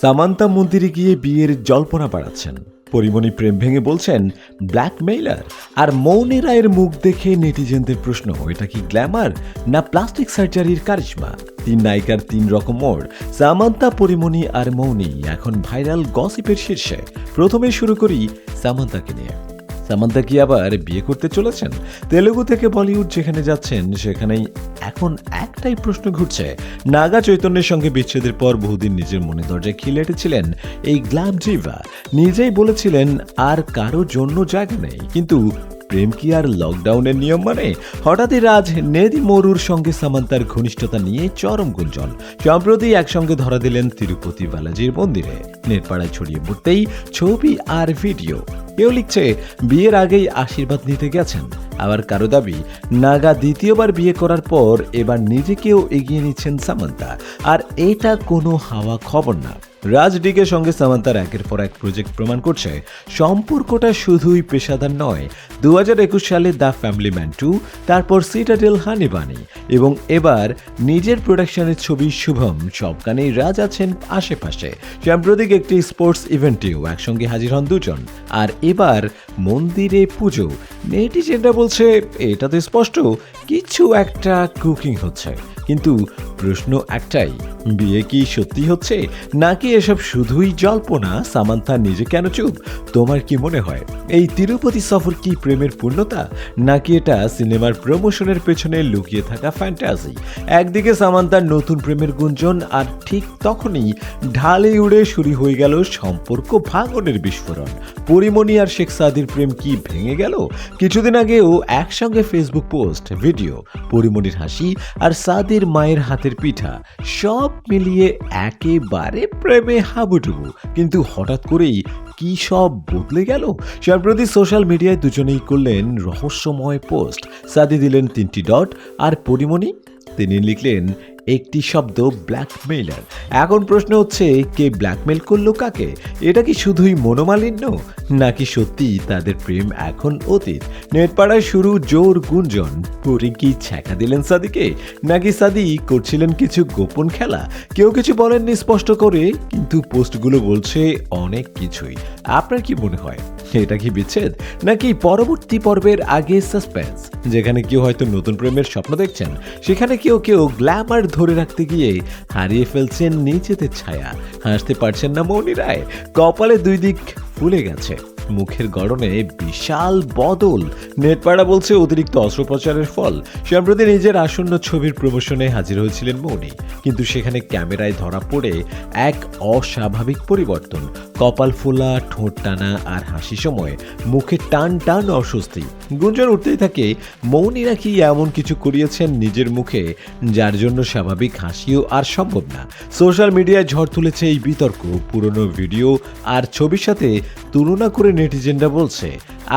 সামান্তা মন্দিরে গিয়ে বিয়ের জল্পনা বাড়াচ্ছেন। পরিমণি প্রেম ভেঙে বলছেন ব্ল্যাকমেইলার আর মৌনি রায়ের মুখ দেখে নেটিজেনদের প্রশ্ন, এটা কি গ্ল্যামার না প্লাস্টিক সার্জারির কারিশমা? তিন নায়িকার তিন রকম মোড়, সামান্তা, পরিমণি আর মৌনি, এখন ভাইরাল গসিপের শীর্ষে। প্রথমে শুরু করি সামান্তাকে নিয়ে। সামান্তা কি আবার বিয়ে করতে চলেছেন? তেলেগু থেকে বলিউড যেখানে যাচ্ছেন, সেখানেই এখন একটাই প্রশ্ন ঘুরছে। নাগা চৈতন্যের সঙ্গে বিচ্ছেদের পর বহুদিন নিজের মনে দরজায় খিলে এটেছিলেন এই গ্ল্যাম জিভা নিজেই বলেছিলেন, আর কারও জন্য জায়গা নেই। কিন্তু প্রেম কি আর লকডাউনের নিয়ম মানে? হঠাৎই রাজ নেদি মরুর সঙ্গে সামান্তার ঘনিষ্ঠতা নিয়ে চরম গুঞ্জন। সম্প্রতি একসঙ্গে ধরা দিলেন তিরুপতি বালাজির মন্দিরে। নেটপাড়ায় ছড়িয়ে পড়তেই ছবি আর ভিডিও। কেউ লিখছে বিয়ের আগেই আশীর্বাদ নিতে গেছেন। আবার কারও দাবি, নাগা দ্বিতীয়বার বিয়ে করার পর এবার নিজেকেও এগিয়ে নিচ্ছেন সামান্তা। আর এটা কোনো হাওয়া খবর না। রাজ ডিগের সঙ্গে সামান্তার একের পর এক প্রজেক্ট প্রমাণ করছে, সম্পর্কটা শুধুই পেশাদার নয়। দু হাজার একুশ সালে দ্য ফ্যামিলি ম্যান টু, তারপর সিটাডেল হানিবানি এবং এবার নিজের প্রোডাকশনের ছবি শুভম, সবখানেই রাজ আছেন আশেপাশে। সাম্প্রতিক একটি স্পোর্টস ইভেন্টেও একসঙ্গে হাজির হন দুজন। আর এবার মন্দিরে পুজো নেটিজেনরা বলছে এটাতে স্পষ্ট কিছু একটা কুকিং হচ্ছে। কিন্তু প্রশ্ন একটাই, বিয়ে কি সত্যি হচ্ছে? নাকি এসব শুধুই জল্পনা? সামান্থা, নিজে কেন চুপ? তোমার কি মনে হয়, এই তিরুপতি সফর কি প্রেমের পূর্ণতা? নাকি এটা সিনেমার প্রমোশনের পেছনে লুকিয়ে থাকা ফ্যান্টাসি একদিকে সামান্তার নতুন প্রেমের গুঞ্জন, আর ঠিক তখনই ঢালে উড়ে শুরু হয়ে গেল সম্পর্ক ভাঙনের বিস্ফোরণ। পরিমণি আর শেখ সাদির প্রেম কি ভেঙে গেল? কিছুদিন আগেও একসঙ্গে ফেসবুক পোস্ট ভিডিও পরিমণির হাসি আর সাদির মায়ের হাতের পিঠা সব মিলিয়ে একেবারে প্রেমে হাবুডুবু। কিন্তু হঠাৎ করেই কি সব বদলে গেল? সম্প্রতি সোশ্যাল মিডিয়ায় দুজনেই করলেন রহস্যময় পোস্ট। সাদি দিলেন তিনটি ডট আর পরিমণি, তিনি লিখলেন একটি শব্দ ব্ল্যাকমেইলার এখন প্রশ্ন হচ্ছে, কে ব্ল্যাকমেল করল কাকে? এটা কি শুধুই মনোমালিন্য? নাকি সত্যি তাদের প্রেম এখন অতীত? নেটপাড়ায় শুরু জোর গুঞ্জন। পরি কি ছ্যাঁকা দিলেন সাদিকে? নাকি সাদি করছিলেন কিছু গোপন খেলা? কেউ কিছু বলেননি স্পষ্ট করে, কিন্তু পোস্টগুলো বলছে অনেক কিছুই। আপনার কি মনে হয়? এটা কি বিচ্ছেদ? নাকি পরবর্তী পর্বের আগে সাসপেন্স, যেখানে কেউ হয়তো নতুন প্রেমের স্বপ্ন দেখছেন, সেখানে কেউ কেউ গ্ল্যামার ধরে রাখতে গিয়ে হারিয়ে ফেলছেন নিজেদের ছায়া। হাসতে পারছেন না মৌনি রায়, কপালে দুই দিক ফুলে গেছে। মুখের গড়নে বিশাল বদল। নেটপাড়া বলছে অতিরিক্ত অস্ত্রোপচারের ফল। সম্প্রতি নিজের আসন্ন ছবির প্রমোশনে হাজির হয়েছিলেন মৌনি। কিন্তু সেখানে ক্যামেরায় ধরা পড়ে এক অস্বাভাবিক পরিবর্তন। কপাল ফোলা, ঠোঁট টানা আর হাসি সময় মুখে টান টান অস্বস্তি। গুঞ্জন উঠতেই থাকে, মৌনি নাকি এমন কিছু করিয়েছেন নিজের মুখে, যার জন্য স্বাভাবিক হাসিও আর সম্ভব না। সোশ্যাল মিডিয়ায় ঝড় তুলেছে এই বিতর্ক, পুরনো ভিডিও আর ছবির সাথে তুলনা করে নেটিজেনরা বলছে,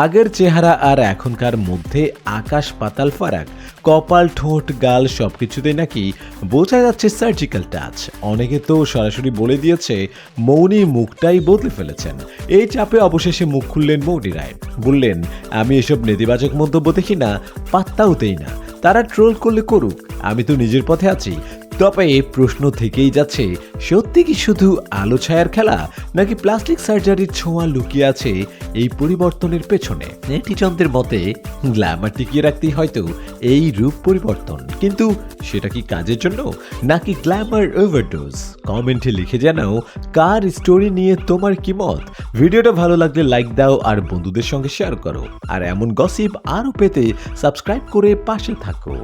আগের চেহারা আর এখনকার মধ্যে আকাশ পাতাল ফারাক, কপাল, ঠোঁট, গাল সব সবকিছুতেই নাকি বোঝা যাচ্ছে সার্জিক্যাল টাচ অনেকে তো সরাসরি বলে দিয়েছে, মৌনি মুখটাই বদলে ফেলেছেন। এই চাপে অবশেষে মুখ খুললেন মৌনি রায়। বললেন, আমি এসব নেতিবাচক মন্তব্য দেখি না, পাত্তাও দেই না। তারা ট্রোল করলে করুক, আমি তো নিজের পথে আছি। তবে প্রশ্ন থেকেই যাচ্ছে, সত্যি কি শুধু আলো ছায়ার খেলা, নাকি প্লাস্টিক সার্জারির ছোঁয়া লুকিয়ে আছে এই পরিবর্তনের পেছনে? নেটিজনদের মতে গ্ল্যামার টিকিয়ে রাখতেই হয়তো এই রূপ পরিবর্তন। কিন্তু সেটা কি কাজের জন্য, নাকি গ্ল্যামার ওভারডোজ কমেন্টে লিখে জানাও, কার স্টোরি নিয়ে তোমার কি মত? ভিডিওটা ভালো লাগলে লাইক দাও আর বন্ধুদের সঙ্গে শেয়ার করো। আর এমন গসিপ আরও পেতে সাবস্ক্রাইব করে পাশে থাকো।